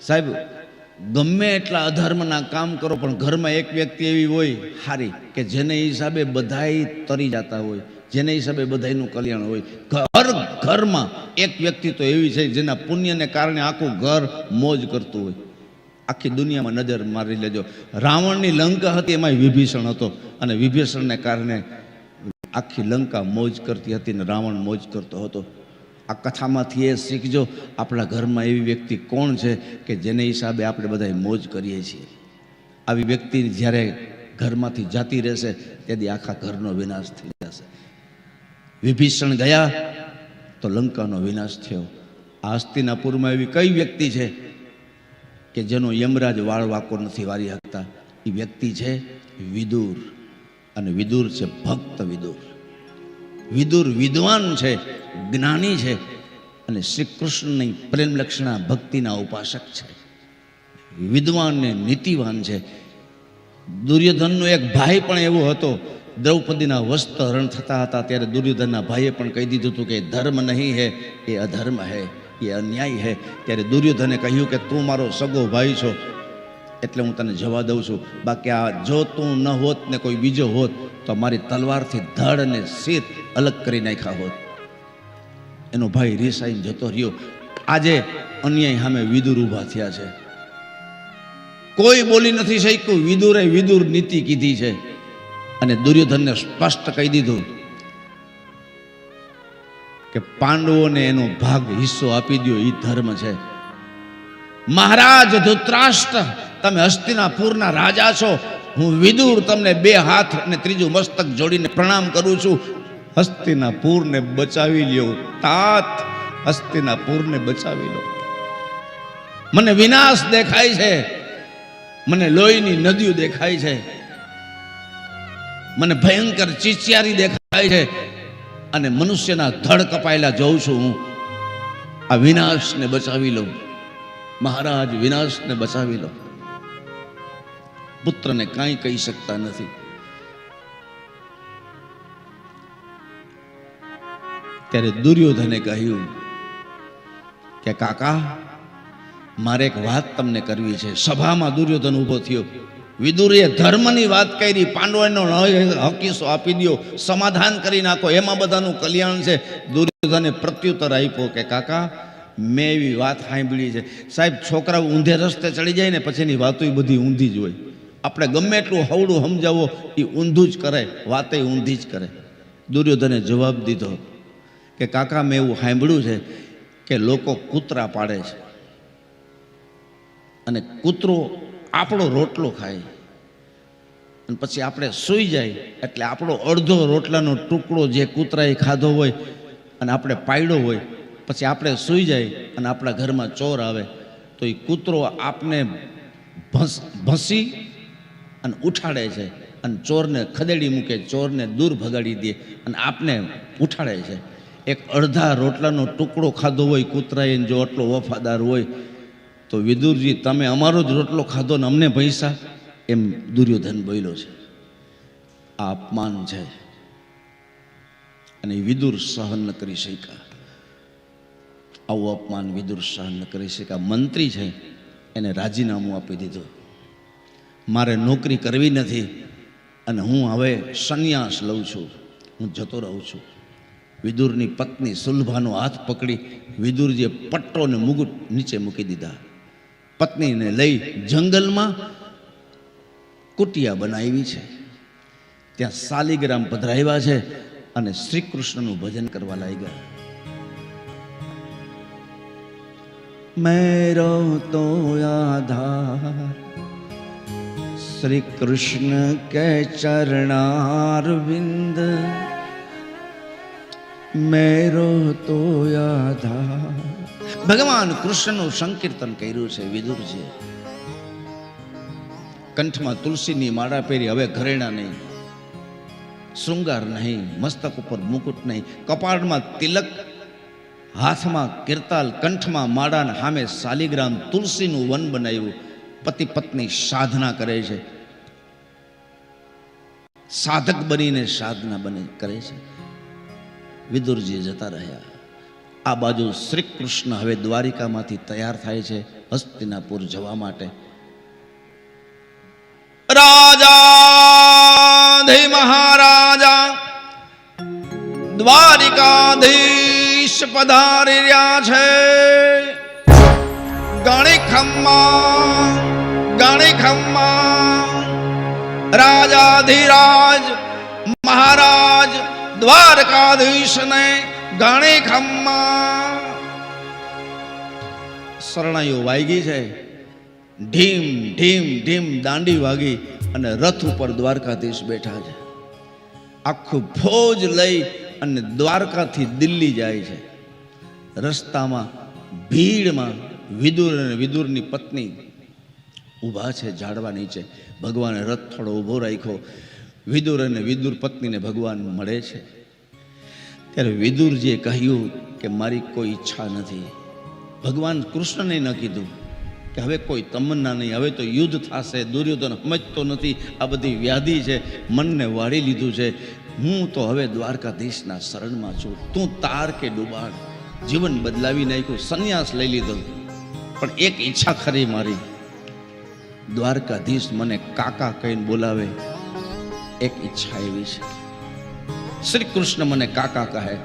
સાહેબ, ગમે એટલા અધર્મના કામ કરો, પણ ઘરમાં એક વ્યક્તિ એવી હોય હારી કે જેને હિસાબે બધાય તરી જતા હોય, જેને હિસાબે બધાયનું કલ્યાણ હોય. ઘર, ઘરમાં એક વ્યક્તિ તો એવી છે જેના પુણ્યને કારણે આખું ઘર મોજ કરતું હોય. આખી દુનિયામાં નજર મારી લેજો. રાવણની લંકા હતી એમાં વિભીષણ હતો. અને વિભીષણને કારણે આખી લંકા મોજ કરતી હતી ને રાવણ મોજ કરતો હતો. આ કથામાંથી એ શીખજો, આપણા ઘરમાં એવી વ્યક્તિ કોણ છે કે જેને હિસાબે આપણે બધા મોજ કરીએ છીએ. આવી વ્યક્તિ જ્યારે ઘરમાંથી જાતી રહેશે તેથી આખા ઘરનો વિનાશ થઈ જશે. વિભીષણ ગયા તો લંકાનો વિનાશ થયો. આ હસ્તિનાપુરમાં એવી કઈ વ્યક્તિ છે કે જેનો યમરાજ વાળ વાકો નથી વારી શકતા? એ વ્યક્તિ છે વિદુર, અને વિદુર છે ભક્ત વિદુર. વિદુર વિદ્વાન છે, જ્ઞાની છે અને શ્રી કૃષ્ણની પ્રેમ લક્ષણા ભક્તિના ઉપાસક છે. વિદ્વાન ને નીતિવાન છે. દુર્યોધનનો એક ભાઈ પણ એવો હતો, દ્રૌપદીના વસ્ત્ર હરણ થતા હતા ત્યારે દુર્યોધનના ભાઈએ પણ કહી દીધું હતું કે ધર્મ નહીં હે, એ અધર્મ હે, એ અન્યાય હે. ત્યારે દુર્યોધને કહ્યું કે તું મારો સગો ભાઈ છો, એટલે હું તને જવા દઉં છું. બાકી આ જો તું ન હોત ને કોઈ બીજો હોત તો મારી તલવારથી ધડ અને શીત અલગ કરી નાખ્યા હોત. એનો ભાઈ રીસાઈને જતો રહ્યો. આજે અન્યાય સામે વિદુર ઊભા થયા છે. કોઈ બોલી નથી શક્યું. વિદુરે વિદુર નીતિ કીધી છે. અને દુર્યોધનને સ્પષ્ટ કહી દીધું કે પાંડવોને એનો ભાગ હિસ્સો આપી દો એ ધર્મ છે. મહારાજ ધૃતરાષ્ટ્ર, તમે હસ્તિનાપુરના રાજા છો. હું વિદુર તમને બે હાથ અને ત્રીજું મસ્તક જોડીને પ્રણામ કરું છું. હસ્તિનાપુરને બચાવી લ્યો. તાત હસ્તિનાપુરને બચાવી લો. મને વિનાશ દેખાય છે. મને લોહીની નદીઓ દેખાય છે. મને ભયંકર ચીચિયારી દેખાય છે. અને મનુષ્યના ધડ કપાયેલા જોઉં છું હું. આ વિનાશને બચાવી લઉં મહારાજ, વિનાશને બચાવી લો. પુત્રને કાંઈ કહી શકતા નથી. ત્યારે દુર્યોધને કહ્યું કે, કાકા, મારે એક વાત તમને કરવી છે. સભામાં દુર્યોધન ઊભો થયો. વિદુરીએ ધર્મની વાત કરી. પાંડવોનો હકીસો આપી દો સમાધાન કરી નાખો. એમાં બધાનું કલ્યાણ છે. દુર્યોધને પ્રત્યુત્તર આપ્યો કે, કાકા, મેં એવી વાત સાંભળી છે. સાહેબ, છોકરાઓ ઊંધે રસ્તે ચડી જાય ને પછી એની વાતો બધી ઊંધી જ હોય. આપણે ગમે એટલું હવડું સમજાવો એ ઊંધું જ કરે વાતે ઊંધી જ કરે. દુર્યોધને જવાબ દીધો કે, કાકા, મેં એવું સાંભળ્યું છે કે લોકો કૂતરા પાડે છે અને કૂતરો આપણો રોટલો ખાય. અને પછી આપણે સૂઈ જાય, એટલે આપણો અડધો રોટલાનો ટુકડો જે કૂતરાએ ખાધો હોય અને આપણે પાડ્યો હોય, પછી આપણે સૂઈ જાય અને આપણા ઘરમાં ચોર આવે, તો એ કૂતરો આપને ભસ, ભસી અને ઉઠાડે છે. અને ચોરને ખદેડી મૂકે, ચોરને દૂર ભગાડી દે અને આપને ઉઠાડે છે. એક અડધા રોટલાનો ટુકડો ખાધો હોય, કૂતરાએ જો આટલો વફાદાર હોય, તો વિદુરજી, તમે અમારો જ રોટલો ખાધો ને અમને પૈસા એમ દુર્યોધન બોલ્યો છે. આ અપમાન છે. અને વિદુર સહન ન કરી શક્યા. આવું અપમાન વિદુર સહન ન કરી શક્યા. મંત્રી છે. એને રાજીનામું આપી દીધું. મારે નોકરી કરવી નથી અને હું હવે સંન્યાસ લઉં છું. હું જતો રહું છું. વિદુરની પત્ની સુલભાનો હાથ પકડી વિદુરજીએ પટ્ટો ને મુગુટ નીચે મૂકી દીધા. પત્નીને લઈ જંગલમાં કુટિયા બનાવી છે. ત્યાં શાલિગ્રામ પધરાવ્યા છે અને શ્રી કૃષ્ણનું ભજન કરવા લાગ્યા. મેરો તો આધાર શ્રી કૃષ્ણ કે ચરણારવિંદ, મેરો તો આધાર ભગવાન કૃષ્ણનું સંકીર્તન કર્યું છે, વિદુરજી. કંઠમાં તુલસીની માળા પહેરી, હવે ઘરેણા નહીં. શૃંગાર નહીં, મસ્તક ઉપર મુકુટ નહીં. કપાળમાં તિલક, હાથમાં કિરતાલ, કંઠમાં માળાને સામે શાલિગ્રામ તુલસીનું વન બનાવ્યું. પતિ પત્ની સાધના કરે છે. સાધક બનીને સાધના બને કરે છે. વિદુરજી જતા રહ્યા. આ બાજુ શ્રી કૃષ્ણ હવે દ્વારિકામાંથી તૈયાર થાય છે હસ્તિનાપુર જવા માટે. રાજા મહારાજા દ્વારિકાધીશ પધારી રહ્યા છે. ખમ્મા, ગણી ખમ્મા. રાજાધિરાજ, મહારાજ, દ્વારકાધીશને ગણી ખમ્મા. શરણાઈઓ વાગી છે. ઢીમ ઢીમ ઢીમ દાંડી વાગી અને રથ ઉપર દ્વારકાધીશ બેઠા છે. આખું ફોજ લઈ અને દ્વારકાથી દિલ્હી જાય છે. રસ્તામાં, ભીડમાં વિદુર અને વિદુરની પત્ની ઊભા છે ઝાડવા નીચે. ભગવાને રથ થોડો ઊભો રાખ્યો. વિદુર અને વિદુર પત્નીને ભગવાન મળે છે. ત્યારે વિદુરજીએ કહ્યું કે મારી કોઈ ઈચ્છા નથી. ભગવાન કૃષ્ણને ન કીધું કે હવે કોઈ તમન્ના નહીં, હવે તો યુદ્ધ થશે, દુર્યોધન સમજતો નથી. આ બધી વ્યાધિ છે, મનને વાળી લીધું છે. હું તો હવે દ્વારકાધીશના શરણમાં છું. તું તાર કે ડુબાડ. જીવન બદલાવી નાખ્યું, સંન્યાસ લઈ લીધો. પણ એક ઈચ્છા ખરી મારી. દ્વારકાધીશ મને કાકા કહીને બોલાવે. એક ઈચ્છા એવી છે. શ્રી કૃષ્ણ મને કાકા કહે